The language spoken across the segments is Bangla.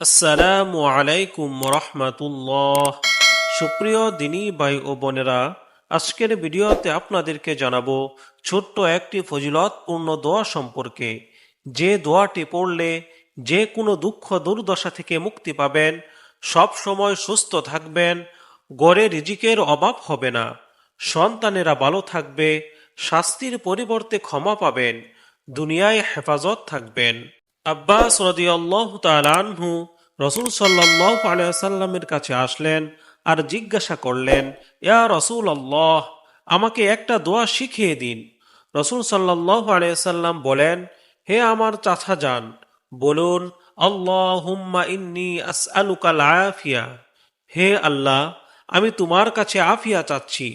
আসসালামু আলাইকুম রহমাতুল্লাহ সুপ্রিয় দিনী ভাই ও বোনেরা, আজকের ভিডিওতে আপনাদেরকে জানাব ছোট্ট একটি ফজিলতপূর্ণ দোয়া সম্পর্কে। যে দোয়াটি পড়লে যে কোনো দুঃখ দুর্দশা থেকে মুক্তি পাবেন, সব সময় সুস্থ থাকবেন, গড়ে রিজিকের অভাব হবে না, সন্তানেরা ভালো থাকবে, শাস্তির পরিবর্তে ক্ষমা পাবেন, দুনিয়ায় হেফাজত থাকবেন। আব্বাস রদিয়াল্লাহ তালানহু রসুল সাল্লাহ আলিয়াল্লামের কাছে আসলেন আর জিজ্ঞাসা করলেন, ইয়া রসুল আল্লাহ আমাকে একটা দোয়া শিখিয়ে দিন। রসুল সাল্লাহ আলিয়াল্লাম বলেন, হে আমার চাচা যান, বলুন আল্লাহ হুম্মা ইন্নি আস আলুকাল আফিয়া হে আল্লাহ, আমি তোমার কাছে আফিয়া চাচ্ছি।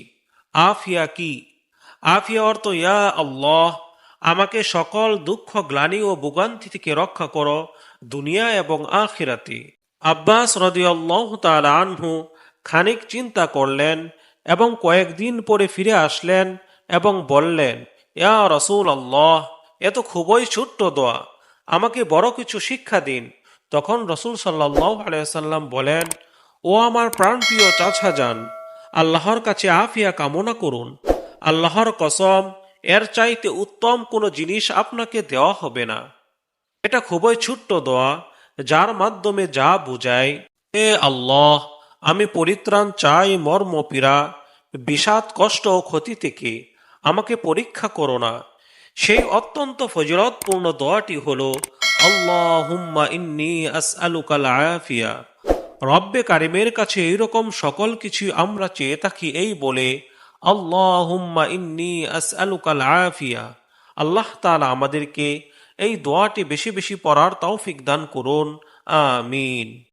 আফিয়া কি? আফিয়া অর্থ, ইয়া আল্লাহ আমাকে সকল দুঃখ, গ্লানি ও ভোগান্তি থেকে রক্ষা করো দুনিয়া এবং আখিরাতে। আব্বাস রদিয়াল্লাহ তাআলা আনহু খানিক চিন্তা করলেন এবং কয়েকদিন পরে ফিরে আসলেন এবং বললেন, ইয়া রসুল আল্লাহ এ তো খুবই ছোট্ট দোয়া, আমাকে বড় কিছু শিক্ষা দিন। তখন রসুল সাল্লাহ আলাইসাল্লাম বলেন, ও আমার প্রাণপ্রিয় চাচা যান, আল্লাহর কাছে আফিয়া কামনা করুন। আল্লাহর কসম এর চাইতে উত্তম কোনো জিনিস আপনাকে দেওয়া হবে না। এটা খুবই ছোট্ট দোয়া, যার মাধ্যমে যা বুঝায়, হে আল্লাহ, আমি পরিত্রাণ চাই মর্ম পীড়া বিষাদ, কষ্ট ও ক্ষতি থেকে। আমাকে পরীক্ষা করো না। সেই অত্যন্ত ফজরতপূর্ণ দোয়াটি হল আল্লাহ ইন্নি আস আলুকাল আফিয়া। রব্বে কারিমের কাছে এইরকম সকল কিছু আমরা চেয়ে থাকি এই বলে আল্লাহ তালা আমাদেরকে এই দোয়াটি বেশি বেশি পড়ার তৌফিক দান করুন। আমিন।